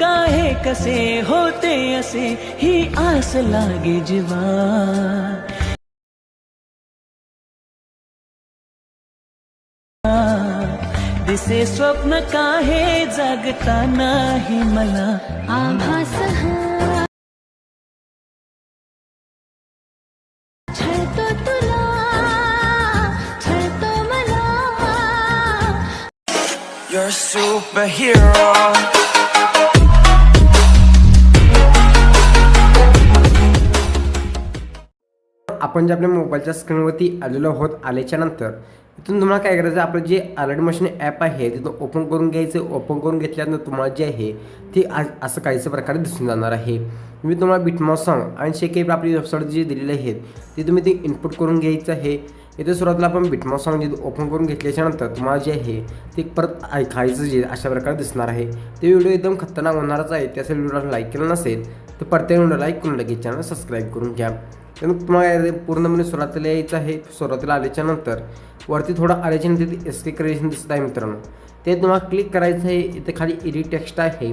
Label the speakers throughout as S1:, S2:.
S1: काहे कसे होते असे ही आस लागे जीवा दिसे स्वप्न काहे जागता नाही मला.
S2: आभास हा
S1: You're a superhero.
S3: आपण जे आपल्या मोबाईलच्या स्क्रीनवरती आलेलो आहोत आल्याच्यानंतर इथून तुम्हाला काय करायचं आपलं जे अलर्ट मशीन ॲप आहे तिथून ओपन करून घ्यायचं. ओपन करून घेतल्यानंतर तुम्हाला जे आहे ते आज असं काहीच प्रकारे दिसून जाणार आहे. मी तुम्हाला बिटमॉस सॉंग. आणि जे काही आपली वेबसाईट जे दिलेले आहेत ते तुम्ही ते इनपुट करून घ्यायचं आहे. इथे सुरुवातीला आपण बिटमॉस सॉंग. जे ओपन करून घेतल्याच्या नंतर तुम्हाला जे आहे ते परत ऐकायचं जे अशा प्रकारे दिसणार आहे. ते व्हिडिओ एकदम खतरनाक होणारच आहे. त्यासाठी व्हिडिओला लाईक केलं नसेल तर प्रत्येक व्हिडिओ लाईक करून लगेच चॅनल सबस्क्राईब करून घ्या. त्यानंतर तुम्हाला पूर्णपणे सुरुवातीला यायचं आहे. सुरुवातीला आल्याच्यानंतर वरती थोडं आल्याच्यानंतर एस के क्रिएशन दिसत आहे मित्रांनो. ते तुम्हाला क्लिक करायचं आहे. इथे खाली एडिट टेक्स्ट आहे.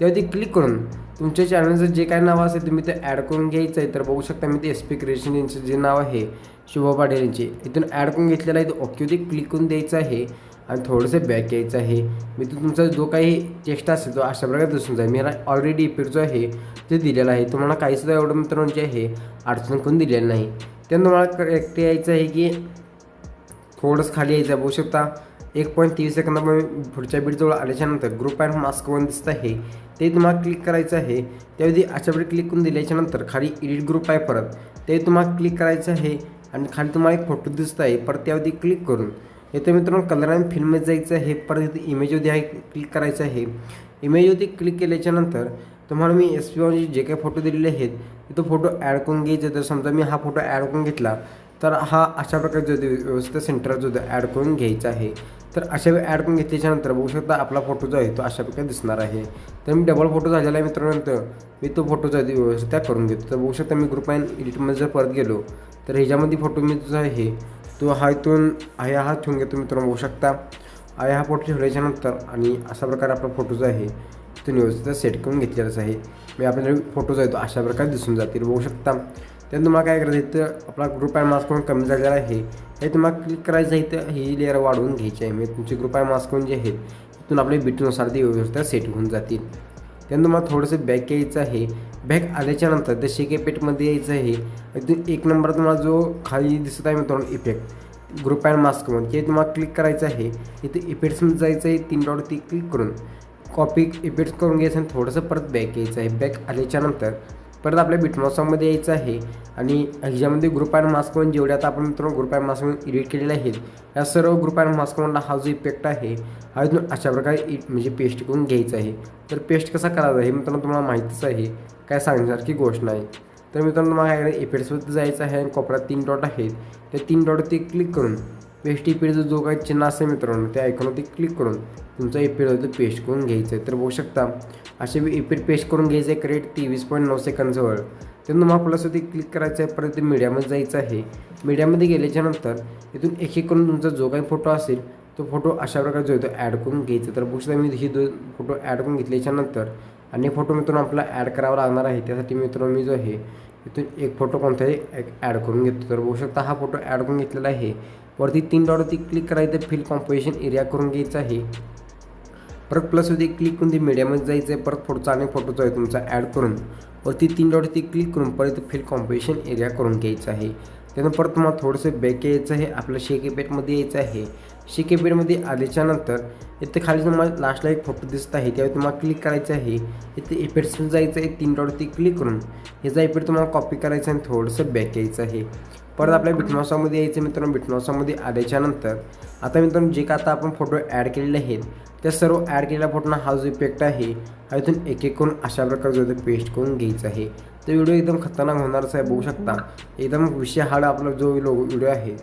S3: त्यावरती क्लिक करून तुमच्या चॅनलचं जे काय नाव असेल तुम्ही ते ॲड करून घ्यायचं आहे तर बघू शकता मी ते एस पी क्रिएशन यांचं जे नाव आहे शुभा पाटील यांचे इथून ॲड करून घेतलेलं आहे. ते ओकेवरती क्लिक करून द्यायचं आहे आणि थोडंसं बॅक यायचं आहे. मी तो तुमचा जो काही टेस्ट असेल तो अशा प्रकारे दिसून जाईल. मी ऑलरेडी इफेक्ट जो आहे ते दिलेला आहे. तुम्हाला काहीसुद्धा एवढं मित्रांनो जे आहे अडचण करून दिलेलं नाही. त्यानं तुम्हाला करेक्ट यायचं आहे की थोडंसं खाली यायचं बघू शकता एक पॉईंट तीस सेकंदामध्ये पुढच्या बीटजवळ आल्याच्यानंतर ग्रुप अँड मास्क वन दिसत आहे. ते तुम्हाला क्लिक करायचं आहे. त्यावेळी अशाप्रकारे क्लिक करून दिल्याच्यानंतर खाली एडिट ग्रुप आहे परत. ते तुम्हाला क्लिक करायचं आहे आणि खाली तुम्हाला एक फोटो दिसत आहे. परत त्यावेळी क्लिक करून. येथे मित्रांनो कलर आणि फिल्ममध्ये जायचं आहे. परत इथे इमेजवरती आहे क्लिक करायचं आहे. इमेजवरती क्लिक केल्याच्यानंतर तुम्हाला मी एस पी जे काही फोटो दिलेले आहेत तो फोटो ॲड करून घ्यायचा. तर समजा मी हा फोटो ॲड करून घेतला. तर हा अशा प्रकारे जो व्यवस्थित सेंटर जो ॲड करून घ्यायचा आहे तर अशा वेळी ॲड करून घेतल्याच्यानंतर बघू शकता आपला फोटो जो आहे तो अशा प्रकारे दिसणार आहे. तर मी डबल फोटो झालेला आहे मित्रांनंतर मी तो फोटो जो आहे व्यवस्थित करून घेतो. तर बघू शकता मी ग्रुप अँड एडिटमध्ये जर परत गेलो तर ह्याच्यामध्ये फोटो मी जो आहे तो हा इथून आहे हा ठेवून घेतो मित्रांनो बघू शकता. आहे हा फोटो ठेवल्याच्यानंतर आणि अशा प्रकारे आपला फोटो जो आहे तो व्यवस्थित सेट करून घेतलेलाच आहे. मी आपल्याला फोटो जो आहे तो अशा प्रकारे दिसून जातील बघू शकता. त्यानंतर तुम्हाला काय करायचं इथं आपला ग्रुप आहे मास्क म्हणून कमी झालेला आहे. हे तुम्हाला क्लिक करायचं आहे इथं ही लेअर वाढवून घ्यायची आहे. म्हणजे तुमचे ग्रुप आहे मास्क जे आहेत तिथून आपले बीटनुसार ते व्यवस्था सेट होऊन जातील. त्यानंतर मला थोडंसं बॅक यायचं आहे. बॅक आल्याच्यानंतर ते शेके पेटमध्ये यायचं आहे. इथून एक नंबर तुम्हाला जो खाली दिसत आहे मित्रांनो इफेक्ट ग्रुप अँड मास्क म्हणून. ते तुम्हाला क्लिक करायचं आहे. इथे इफेक्ट्समध्ये जायचं आहे तीन डॉट ती क्लिक करून. कॉपी इफेक्ट्स करून घ्यायचं आणि थोडंसं परत बॅक यायचं आहे. बॅक आल्याच्यानंतर परत आपल्या बिटमॉसमध्ये यायचं आहे. आणि ह्याच्यामध्ये ग्रुप अँड मास्क म्हणून जेवढ्या आता आपण मित्रांनो ग्रुप अँड मास्क म्हणून एडिट केलेले आहेत या सर्व ग्रुप अँड मास्क म्हणला हा जो इफेक्ट आहे हा इथून अशा प्रकारे इ- म्हणजे पेस्ट करून घ्यायचा आहे. तर पेस्ट कसा करायचा हे मित्रांनो तुम्हाला माहितीच आहे काय सांगण्यासारखी गोष्ट नाही. तर मित्रांनो तुम्हाला इफेक्ट्सवरती जायचं आहे आणि कोपऱ्यात तीन डॉट आहेत. त्या तीन डॉटवरती क्लिक करून पेस्ट इपिडचं जो काही चिन्ह असेल मित्रांनो त्या आयकॉनवरती क्लिक करून तुमचा इपिड होतो पेस्ट करून घ्यायचं आहे. तर बघू शकता असे इपिड पेस्ट करून घ्यायचं आहे. करेक्ट तेवीस पॉईंट नऊ सेकंदजवळ. त्यानंतर मग प्लसवरती क्लिक करायचं आहे. परत ते मीडियामध्ये जायचं आहे. मीडियामध्ये गेल्याच्यानंतर इथून एक एक करून तुमचा जो काही फोटो असेल तो फोटो अशा प्रकारे जो आहे तो ॲड करून घ्यायचा. तर बघू शकता मी ही दोन फोटो ॲड करून घेतल्याच्यानंतर आणि फोटो मित्रांनो आपला ॲड करावा लागणार आहे. त्यासाठी मित्रांनो मी जो आहे इथून एक फोटो कोणताही एक ॲड करून घेतो. तर बघू शकता हा फोटो ॲड करून घेतलेला आहे. वरती तीन डॉटवरती क्लिक करायचं फिल कॉम्पोजिशन एरिया करून घ्यायचा आहे. परत प्लसवरती क्लिक करून ते मीडियामध्ये जायचं आहे परत फोटोचा आणि फोटोचा आहे तुमचा ॲड करून. वरती तीन डॉटवरती क्लिक करून परत फिल कॉम्पोजिशन एरिया करून घ्यायचा आहे. त्यानं परत तुम्हाला थोडंसं बॅक यायचं आहे. आपलं शेकेपेटमध्ये यायचं आहे. शेकेपेटमध्ये आल्याच्यानंतर इथे खाली तुम्हाला लास्टला एक फोटो दिसत आहे. त्यावर तुम्हाला क्लिक करायचं आहे. इथे इफेक्ट्स जायचं आहे. तीन डॉटवरती क्लिक करून ह्याचा इफेक्ट तुम्हाला कॉपी करायचा आहे आणि थोडंसं बॅक यायचं आहे. परत आपल्या बिटमॉसामध्ये यायचं मित्रांनो. बिटमॉसामध्ये आल्याच्यानंतर आता मित्रांनो जे का आता आपण फोटो ॲड केलेले आहेत त्या सर्व ॲड केलेल्या फोटोना हा जो इफेक्ट आहे हा इथून एक एक करून अशा प्रकारे जो पेस्ट करून घ्यायचा आहे. तो व्हिडिओ एकदम खतरनाक होणारच आहे बघू शकता. एकदम विषय हाड आपला जो लो व्हिडिओ आहे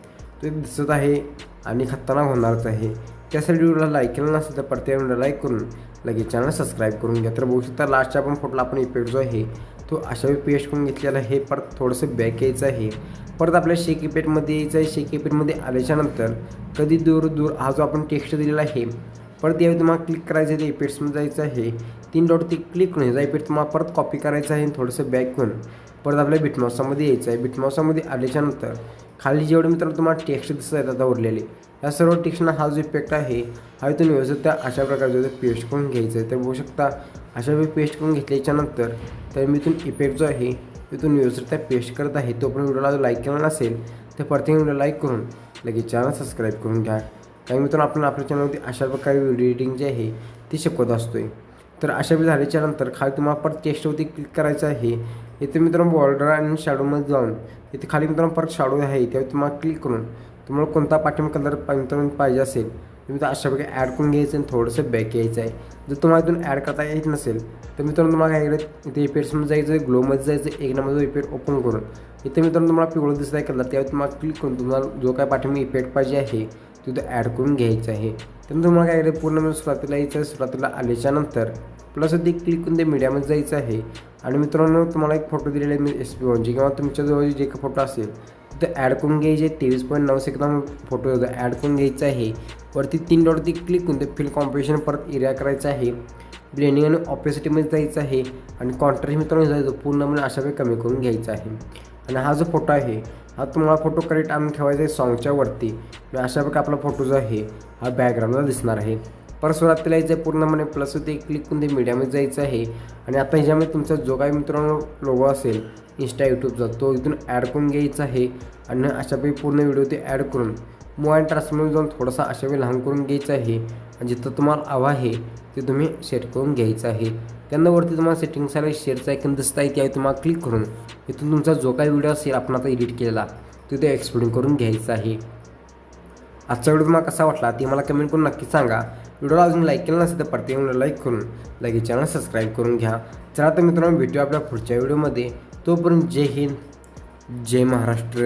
S3: तो दिसत आहे आणि खतरनाक होणारच आहे. त्यासाठी व्हिडिओला लाईक केलं नसेल तर प्रत्येक व्हिडिओ लाईक करून लगेच चॅनल सबस्क्राईब करून घ्या. तर बघू शकता लास्टच्या आपण फोटोला आपण इफेक्ट जो आहे तो अशा वेळी पेस्ट करून घेतलेला आहे. परत थोडंसं बॅक यायचं आहे. परत आपल्या शेक इफेक्टमध्ये यायचं आहे. शेक इफेक्टमध्ये आल्याच्यानंतर कधी दूर दूर हा जो आपण टेक्स्ट दिलेला आहे परत यावेळी तुम्हाला क्लिक करायचं आहे ते इफेक्ट्समध्ये जायचं आहे. तीन डॉट ती क्लिक करून ह्याचा इफेक्ट तुम्हाला परत कॉपी करायचं आहे आणि थोडंसं बॅक करून परत आपल्या बिटमॉसामध्ये यायचं आहे. बिटमॉसामध्ये आल्याच्यानंतर खाली जेवढे मित्रांनो तुम्हाला टेक्स्ट दिसत आहेत आता उरलेले. या सर्व टेक्स्टना हा जो इफेक्ट आहे हा तुम्ही व्यवस्थित त्या अशा प्रकारचं पेस्ट करून घ्यायचं आहे. तर बघू शकता अशा वेळी पेस्ट करून घेतल्याच्यानंतर तर मी इथून इफेक्ट जो आहे इथून व्यवस्थित त्या पेस्ट करत आहे. तो पण व्हिडिओला लाईक केला नसेल तर प्रत्येक व्हिडिओ लाईक करून लगेच चॅनल सबस्क्राईब करून घ्या. काही मित्रांनो आपण आपल्या चॅनलवरती अशा प्रकारे व्हिडिओ एडिटिंग जे आहे ते शिकवत असतोय. तर अशा वेळी झाल्याच्यानंतर खाली तुम्हाला परत टेस्टवरती क्लिक करायचं आहे. इथे मित्रांनो बॉर्डर आणि शॅडोमध्ये जाऊन इथे खाली मित्रांनो परत शॅडो आहे त्यावर तुम्हाला क्लिक करून तुम्हाला कोणता पाठिंबा कलर मित्रांनो पाहिजे असेल तुम्ही तर अशा प्रकारे ॲड करून घ्यायचं आणि थोडंसं बॅक यायचं आहे. जर तुम्हाला इथून ॲड करता येत नसेल तर मित्रांनो तुम्हाला काय करायचं इथे इफेक्ट्समध्ये जायचं ग्लोमध्ये जायचं एक नंबर इफेक्ट ओपन करून. इथे मित्रांनो तुम्हाला पिवळं दिसत आहे कलर त्यावर तुम्हाला क्लिक करून तुम्हाला जो काय पाठिंबा इफेक्ट पाहिजे आहे तिथं ॲड करून घ्यायचं आहे. त्यानंतर तुम्हाला काय करायचं पूर्ण म्हणजे सुरुवातीला यायचं आहे. सुरुवातीला आल्याच्यानंतर प्लस ते क्लिक करून ते मीडियामध्ये जायचं आहे. आणि मित्रांनो तुम्हाला एक फोटो दिलेला आहे मी एस पी वनची. किंवा तुमच्याजवळ जे काही फोटो असेल तिथं ॲड करून घ्यायचे तेवीस पॉईंट नऊ सेकंदा फोटो ॲड करून घ्यायचा आहे. वरती तीन डॉटवरती क्लिक करून ते फिल कॉम्पिटिशन परत एरिया करायचं आहे. ब्लेंडिंग आणि ऑपेसिटीमध्ये जायचं आहे. आणि कॉन्ट्रास्ट मित्रांनो जायचं पूर्ण म्हणजे अशा वेळी कमी करून घ्यायचा आहे. आणि हा जो फोटो आहे हा तुम्हाला फोटो करेक्ट आणून ठेवायचा आहे सॉंगच्या वरती. आणि अशा प्रकारे आपला फोटो जो आहे हा बॅकग्राऊंडला दिसणार आहे. परत सुरुवातीला यायचं आहे पूर्णपणे प्लस ते क्लिक करून ते मीडियामध्ये जायचं आहे. आणि आता ह्याच्यामध्ये तुमचा जो काही मित्रांनो लोगो असेल इंस्टा यूट्यूबचा तो इथून ॲड करून घ्यायचा आहे. आणि अशापैकी पूर्ण व्हिडिओ ते ॲड करून मूव अँड ट्रान्समध्ये जाऊन थोडासा अशा वेळी लहान करून घ्यायचा आहे. आणि जिथं तुम्हाला हवं आहे ते तुम्ही शेअर करून घ्यायचं आहे. त्यांना वरती तुम्हाला सेटिंग्स आले शेअरचा आयकन दिसत आहे त्यावेळी तुम्हाला क्लिक करून इथून तुमचा जो काही व्हिडिओ असेल आपण आता एडिट केलेला तो ते एक्सपोर्टिंग करून घ्यायचा आहे. आजचा व्हिडिओ तुम्हाला कसा वाटला ते मला कमेंट करून नक्की सांगा. व्हिडिओला अजून लाईक केलं नसेल तर प्रत्येक व्हिडिओ लाईक करून लगेच चॅनल सबस्क्राईब करून घ्या. चला तर मित्रांनो भेटूया आपल्या पुढच्या व्हिडिओमध्ये तोपर्यंत जय हिंद जय महाराष्ट्र.